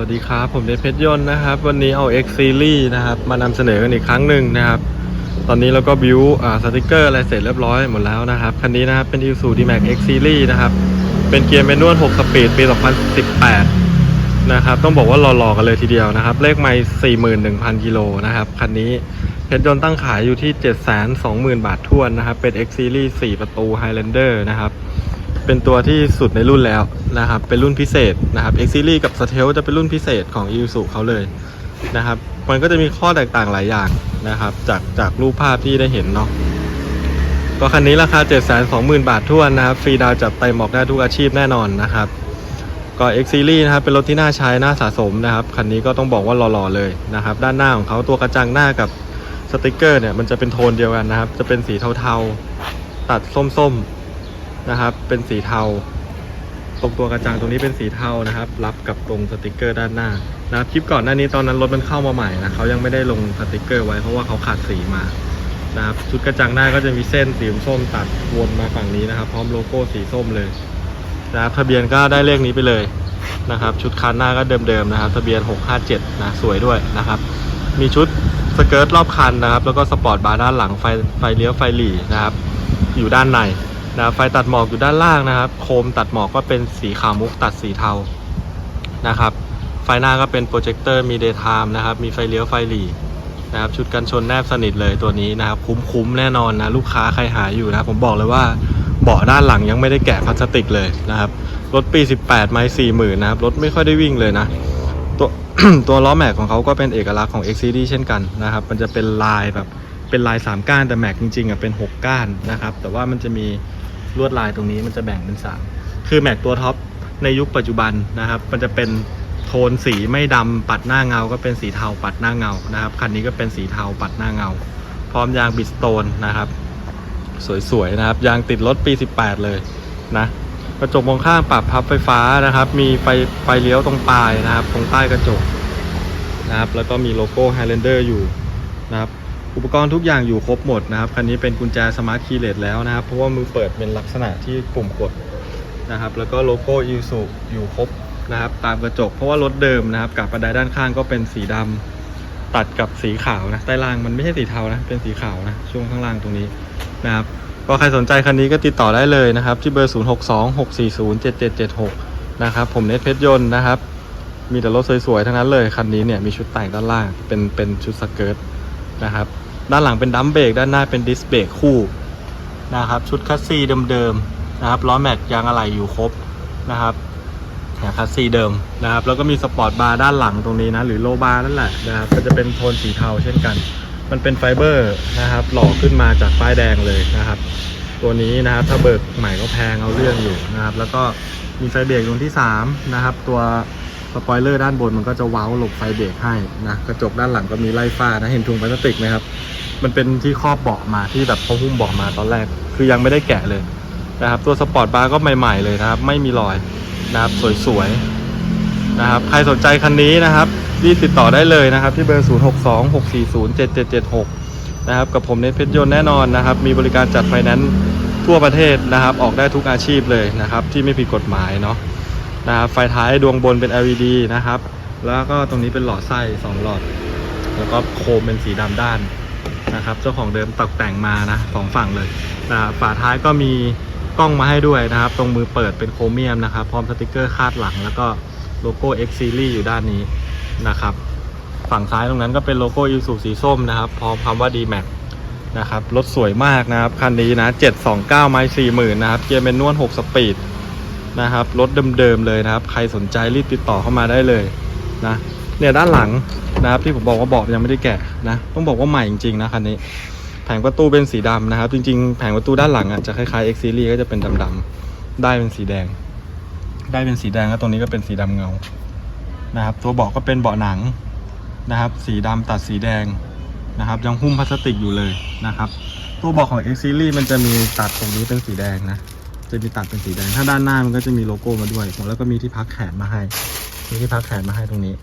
วัสดีครับ ผมเดชเพชรยนต์นะครับ วันนี้เอา X Series นะครับ มานำเสนอกันอีกครั้งหนึ่งนะครับ ตอนนี้เราก็บิวอ่าสติกเกอร์อะไรเสร็จเรียบร้อยหมดแล้วนะครับ คันนี้นะครับ เป็น Isuzu D-Max X Series นะครับ เป็นเกียร์แมนนวล 6 สปีด ปี 2018 นะครับ ต้องบอกว่าหล่อๆกันเลยทีเดียวนะครับ เลขไม่41,000 กิโลนะครับ คันนี้เพชรยนต์ตั้งขายอยู่ที่ 720,000 บาททวนนะครับ เป็น X Series 4 ประตู Highlander นะครับ เป็นตัวที่สุดในรุ่นแล้วนะครับ เป็นรุ่นพิเศษนะครับ X Series กับ s t e l จะเป็นรุ่นพิเศษของ Isuzu เขาเลยนะครับ มันก็จะมีข้อแตกต่างหลายอย่างนะครับ จากจากรูปภาพที่ได้เห็นเนาะก็คันนี้ราคา 720,000 บาททั่วนะครับ ฟรีดาวจัดเต็มออกได้ทุกอาชีพแน่นอนนะครับ ก็ X Series นะครับ เป็นรถที่น่าใช้น่าสะสมนะครับ คันนี้ก็ต้องบอกว่าหล่อๆเลยนะครับ ด้านหน้าของเขาตัวกระจังหน้ากับสติกเกอร์เนี่ย มันจะเป็นโทนเดียวกันนะครับ จะเป็นสีเทาๆ ตัดส้มๆ นะครับ เป็นสีเทา ตรงตัวกระจังตรงนี้เป็นสีเทานะครับ รับกับตรงสติกเกอร์ด้านหน้านะครับคลิปก่อนหน้านี้ตอนนั้นรถมันเข้ามาใหม่นะเขายังไม่ได้ลงสติกเกอร์ไว้เพราะว่าเขาขาดสีมานะครับชุดกระจังหน้าก็จะมีเส้นสีส้มตัดวนมาฝั่งนี้นะครับ พร้อมโลโก้สีส้มเลยนะครับทะเบียนก็ได้เลขนี้ไปเลยนะครับ ชุดคันหน้าก็เดิมๆนะครับ ทะเบียน 657 นะสวยด้วยนะครับ มีชุดสเกิร์ตรอบคันนะครับ แล้วก็สปอร์ตบาร์ด้านหลังไฟไฟเลี้ยวไฟหลีนะครับ อยู่ด้านใน นะไฟตัดหมอกอยู่ด้านล่างนะครับ โคมตัดหมอกก็เป็นสีขาวมุกตัดสีเทานะครับ ไฟหน้าก็เป็นโปรเจคเตอร์มีเดย์ไทม์นะครับ มีไฟเลี้ยวไฟหลีนะครับชุดกันชนแนบสนิทเลยตัวนี้นะครับ คุ้มๆแน่นอนนะลูกค้าใครหาอยู่นะผมบอกเลยว่าเบาะด้านหลังยังไม่ได้แกะพลาสติกเลยนะครับรถปี 18 ไม้40,000นะครับรถไม่ค่อยได้วิ่งเลยนะ ตัวตัวล้อแม็กของเขาก็เป็นเอกลักษณ์ของ XCD เช่นกันนะครับ มันจะเป็นลายแบบเป็นลาย 3 ก้านแต่แม็กจริงๆอะเป็น 6 ก้านนะครับ แต่ว่ามันจะมี ลวดลายตรงนี้มันจะแบ่งเป็น3คือแม็กตัวท็อปในยุคปัจจุบันนะครับ มันจะเป็นโทนสีไม่ดำปัดหน้าเงา ก็เป็นสีเทาปัดหน้าเงานะครับคันนี้ก็เป็นสีเทาปัดหน้าเงา พร้อมยางบิสโตนนะครับ สวยๆนะครับ ยางติดรถปี 18 เลยนะกระจกมองข้างปรับพับไฟฟ้านะครับ มีไฟไฟเลี้ยวตรงปลายนะครับ ตรงใต้กระจกนะครับ แล้วก็มีโลโก้ Highlander อยู่นะครับ อุปกรณ์ทุกอย่างอยู่ครบหมดนะครับคันนี้เป็นกุญแจสมาร์ทคีย์เลสแล้วนะครับ เพราะว่ามือเปิดเป็นลักษณะที่ปุ่มกดนะครับ แล้วก็โลโก้ยูสุอยู่ครบนะครับตามกระจก เพราะว่ารถเดิมนะครับกับบันไดด้านข้างก็เป็นสีดำตัดกับสีขาวนะใต้ล่างมันไม่ใช่สีเทานะเป็นสีขาวนะช่วงข้างล่างตรงนี้นะครับก็ใครสนใจคันนี้ก็ติดต่อได้เลยนะครับ ที่เบอร์ 0 6 2 6 4 0 7 7 7 6 นะครับ ผมเนทเพชรยนต์นะครับ มีแต่รถสวยๆทั้งนั้นเลย คันนี้เนี่ยมีชุดแต่งด้านล่างเป็นเป็นชุดสเกิร์ต นะครับ ด้านหลังเป็นดัมเบรกด้านหน้าเป็นดิสเบรกคู่นะครับชุดคัสซีเดิมๆนะครับล้อแม็กยางอะไหล่อยู่ครบนะครับนี่ยคัสซีเดิมนะครับ แล้วก็มีสปอร์ตบาร์ด้านหลังตรงนี้นะหรือโลบาร์นั่นแหละนะครับก็จะเป็นโทนสีเทาเช่นกัน มันเป็นไฟเบอร์นะครับ หล่อขึ้นมาจากป้ายแดงเลยนะครับ ตัวนี้นะครับถ้าเบิกใหม่ก็แพงเอาเรื่องอยู่นะครับ แล้วก็มีไฟเบรกตรงที่3นะครับตัว สปอยเลอร์ด้านบนมันก็จะเว้าหลบไฟเบรกให้นะกระจกด้านหลังก็มีไล่ฟ้านะเห็นถุงพลาสติกไหมครับ มันเป็นที่ครอบเบาะมาที่แบบเขาหุ้มเบาะมาตอนแรก คือยังไม่ได้แกะเลยนะครับตัวสปอร์ตบาร์ก็ใหม่ๆเลยนะครับ ไม่มีรอยนะครับสวยๆนะครับใครสนใจคันนี้นะครับรีบติดต่อได้เลยนะครับ ที่เบอร์ 0 6 2 6 4 0 7 7 7 6 นะครับ กับผมเนทเพชรยนต์แน่นอนนะครับ มีบริการจัดไฟแนนซ์ทั่วประเทศนะครับ ออกได้ทุกอาชีพเลยนะครับ ที่ไม่ผิดกฎหมายเนาะ นะครับไฟท้ายดวงบนเป็น LED นะครับ แล้วก็ตรงนี้เป็นหลอดไส้สองหลอด แล้วก็โคมเป็นสีดำด้านนะครับ เจ้าของเดิมตกแต่งมานะสองฝั่งเลยนะฝาท้ายก็มีกล้องมาให้ด้วยนะครับ ตรงมือเปิดเป็นโครเมียมนะครับ พร้อมสติกเกอร์คาดหลัง แล้วก็โลโก้ X Series อยู่ด้านนี้นะครับ ฝั่งซ้ายตรงนั้นก็เป็นโลโก้ยูสุสีส้มนะครับ พร้อมคำว่า D-Max นะครับ รถสวยมากนะครับ คันนี้นะ 729 ไมล์40,000 นะครับ เกียร์เมนนวล6 สปีด นะครับรถเดิมๆเลยนะครับ ใครสนใจรีบติดต่อเข้ามาได้เลยนะเนี่ยด้านหลังนะครับที่ผมบอกว่าเบาะยังไม่ได้แกะนะ ต้องบอกว่าใหม่จริงๆนะคันนี้ แผงประตูเป็นสีดำนะครับ จริงๆ แผงประตูด้านหลังอะจะคล้ายๆ X Series ก็จะเป็นดำๆได้เป็นสีแดง ได้เป็นสีแดงแล้วตรงนี้ก็เป็นสีดำเงานะครับ ตัวเบาะก็เป็นเบาะหนังนะครับ สีดำตัดสีแดงนะครับ ยังหุ้มพลาสติกอยู่เลยนะครับ ตัวเบาะของ X Series มันจะมีตัดตรงนี้เป็นสีแดงนะ จะมีตัดเป็นสีแดง ถ้าด้านหน้ามันก็จะมีโลโก้มาด้วยแล้วก็มีที่พักแขนมาให้ มีที่พักแขนมาให้ตรงนี้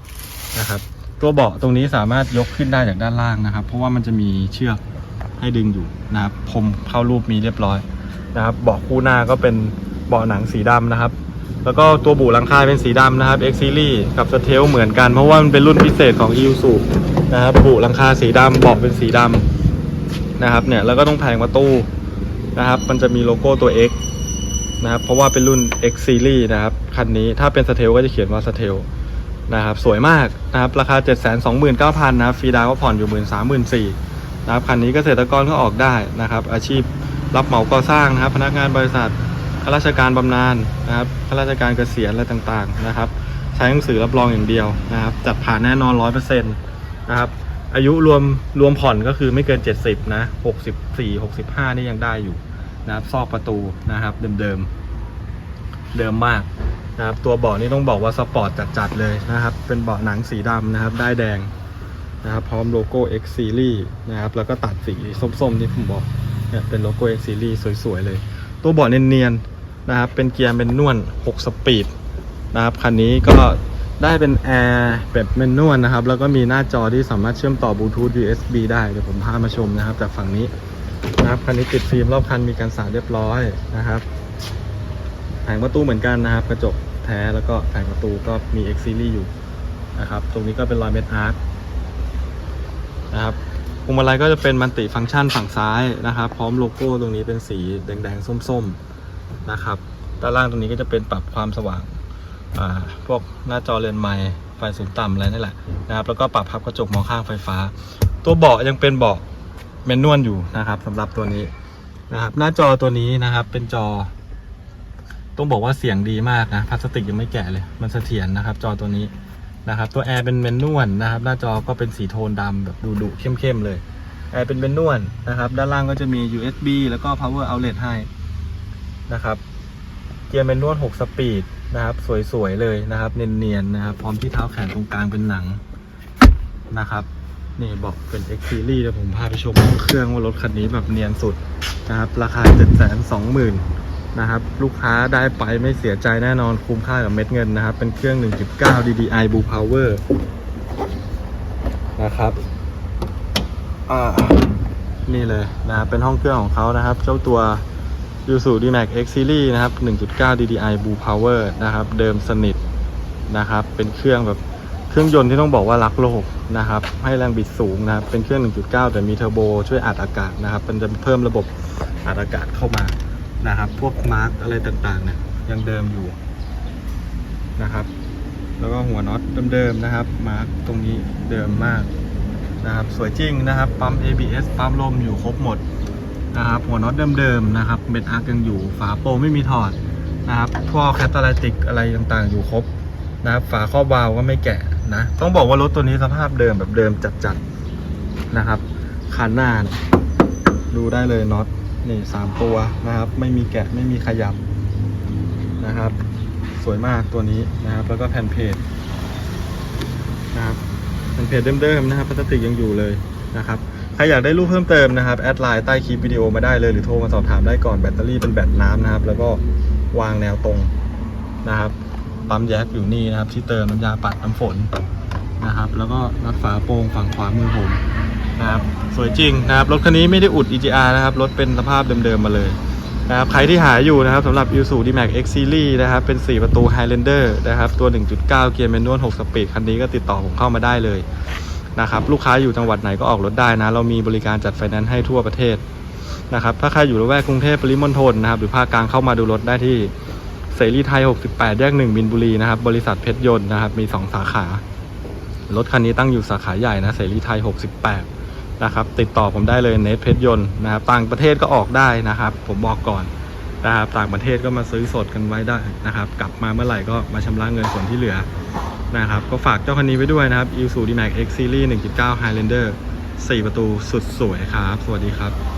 นะครับ ตัวเบาะตรงนี้สามารถยกขึ้นได้จากด้านล่างนะครับ เพราะว่ามันจะมีเชือกให้ดึงอยู่นะครับพรมเข้ารูปมีเรียบร้อยนะครับ เบาะคู่หน้าก็เป็นเบาะหนังสีดำนะครับ แล้วก็ตัวบูหลังคาเป็นสีดำนะครับ X Series กับสเทลเหมือนกันเพราะว่ามันเป็นรุ่นพิเศษของ i s u นะครับบูหลังคาสีดำเบาะเป็นสีดำนะครับเนี่ยแล้วก็ต้องแผงประตูนะครับ มันจะมีโลโก้ตัว X นะครับ เพราะว่าเป็นรุ่น X Series นะครับ คันนี้ถ้าเป็นสเทลก็จะเขียนว่าสเทลนะครับ สวยมากนะครับ ราคา 729,000นะครับฟรีดาวก็ผ่อนอยู่ 13,400นะครับ คันนี้เกษตรกรก็ออกได้นะครับ อาชีพรับเหมาก่อสร้างนะครับ พนักงานบริษัทข้าราชการบำนาญนะครับข้าราชการเกษียณอะไรต่างๆนะครับ ใช้หนังสือรับรองอย่างเดียวนะครับ จัดผ่านแน่นอน 100%นะครับอายุรวมรวมผ่อนก็คือไม่เกิน 70 นะ 64 65 นี่ยังได้อยู่ นะครับซอกประตูนะครับเดิมๆเดิมมากนะครับตัวเบาะนี่ต้องบอกว่าสปอร์ตจัดๆเลยนะครับ เป็นเบาะหนังสีดำนะครับได้แดงนะครับพร้อมโลโก้ X Series นะครับแล้วก็ตัดสีส้มๆที่ผมบอกเนี่ยเป็นโลโก้ X Series สวยๆเลย ตัวเบาะเนียนๆนะครับเป็นเกียร์เป็นนวล6 สปีดนะครับคันนี้ก็ได้เป็นแอร์แบบเมนนวลนะครับ แล้วก็มีหน้าจอที่สามารถเชื่อมต่อบลูทูธ USB ได้ เดี๋ยวผมพามาชมนะครับจากฝั่งนี้ นะครับคันนี้ติดฟิล์มรอบคันมีการสาดเรียบร้อยนะครับแผงประตูเหมือนกันนะครับ กระจกแท้แล้วก็แผงประตูก็มี X Series อยู่นะครับ ตรงนี้ก็เป็นรอยเม็ดอาร์ตนะครับพวงมาลัยก็จะเป็นมันติฟังก์ชันฝั่งซ้ายนะครับ พร้อมโลโก้ตรงนี้เป็นสีแดงๆ ส้มๆนะครับด้านล่างตรงนี้ก็จะเป็นปรับความสว่างอ่าพวกหน้าจอเรือนไมไฟสูงต่ำอะไรนี่แหละนะครับ แล้วก็ปรับพับกระจกมองข้างไฟฟ้า ตัวเบาะยังเป็นเบาะ แมนนวลอยู่นะครับสำหรับตัวนี้นะครับ หน้าจอตัวนี้นะครับ เป็นจอ ต้องบอกว่าเสียงดีมากนะพลาสติกยังไม่แกะเลย มันเสถียรนะครับ จอตัวนี้นะครับ ตัวแอร์เป็นแมนนวลนะครับ หน้าจอก็เป็นสีโทนดำแบบดุดุเข้มๆเลยแอร์เป็นแมนนวลนะครับ ด้านล่างก็จะมี USB แล้วก็ power outlet ให้นะครับเกียร์แมนนวล6สปีดนะครับ สวยๆเลยนะครับ เนียนๆนะครับ พร้อมที่เท้าแขนตรงกลางเป็นหนังนะครับ นี่บอกเป็น X Series เดี๋ยวผมพาไปชมเครื่องว่ารถคันนี้แบบเนียนสุดนะครับ ราคา 720,000นะครับ ลูกค้าได้ไปไม่เสียใจแน่นอนคุ้มค่ากับเม็ดเงินนะครับ เป็นเครื่อง 1.9 DDI Blue Power นะครับอ่านี่เลยนะครับ เป็นห้องเครื่องของเขานะครับ เจ้าตัวยูสู D-Max X Series นะครับ 1.9 DDI Blue Power นะครับ เดิมสนิทนะครับ เป็นเครื่องแบบ เครื่องยนต์ที่ต้องบอกว่ารักโลกนะครับ ให้แรงบิดสูงนะครับ เป็นเครื่อง 1.9 แต่มีเทอร์โบช่วยอัดอากาศนะครับ มันจะเพิ่มระบบอัดอากาศเข้ามานะครับ พวกมาร์กอะไรต่างๆเนี่ยยังเดิมอยู่นะครับ แล้วก็หัวน็อตเดิมๆนะครับ มาร์กตรงนี้เดิมมากนะครับ สวยจริงนะครับ ปั๊ม ABS ปั๊มลมอยู่ครบหมดนะครับ หัวน็อตเดิมๆนะครับเม็ดอาร์กยังอยู่ ฝาโปรไม่มีถอดนะครับพวกแคตตาลิติกอะไรต่างๆ อยู่ครบนะครับ ฝาครอบวาล์วก็ไม่แกะ นะ ต้องบอกว่ารถตัวนี้สภาพเดิมแบบเดิมจัดๆนะครับคันหน้าเนี่ยดูได้เลยน็อตนี่สามตัวนะครับ ไม่มีแกะไม่มีขยับนะครับ สวยมากตัวนี้นะครับ แล้วก็แผ่นเพจนะครับแผ่นเพจเดิมๆนะครับพลาสติกยังอยู่เลยนะครับใครอยากได้รูปเพิ่มเติมนะครับแอดไลน์ใต้คลิปวิดีโอมาได้เลยหรือโทรมาสอบถามได้ก่อนแบตเตอรี่เป็นแบตน้ำนะครับ แล้วก็วางแนวตรงนะครับ ปั๊มแยกอยู่นี่นะครับ ที่เติมน้ำยาปัดน้ำฝนนะครับ แล้วก็น็อตฝาโปร่งฝั่งขวามือผมนะครับสวยจริงนะครับรถคันนี้ไม่ได้อุด EGR นะครับรถเป็นสภาพเดิมๆมาเลยนะครับใครที่หาอยู่นะครับสำหรับ i s u D-Max X Series นะครับเป็น 4 ประตู Highlander นะครับตัว 1.9 เกียร์แมนนวล6สปีดคันนี้ก็ติดต่อผมเข้ามาได้เลยนะครับลูกค้าอยู่จังหวัดไหนก็ออกรถได้นะ เรามีบริการจัดไฟแนนซ์ให้ทั่วประเทศนะครับถ้าใครอยู่ละแวกกรุงเทพปริมณฑลนะครับหรือภาคกลางเข้ามาดูรถได้ที่ เสรีไทย 68 แยก1มินบุรีนะครับ บริษัทเพชรยนต์นะครับ มี 2 สาขา รถคันนี้ตั้งอยู่สาขาใหญ่นะ เสรีไทย 68 นะครับ ติดต่อผมได้เลยเนทเพชรยนต์นะครับ ต่างประเทศก็ออกได้นะครับ ผมบอกก่อนนะครับ ต่างประเทศก็มาซื้อสดกันไว้ได้นะครับ กลับมาเมื่อไหร่ก็มาชำระเงินส่วนที่เหลือนะครับ ก็ฝากเจ้าคันนี้ไว้ด้วยนะครับ i s u D-Max X Series 1.9 Highlander 4 ประตูสุดสวยครับ สวัสดีครับ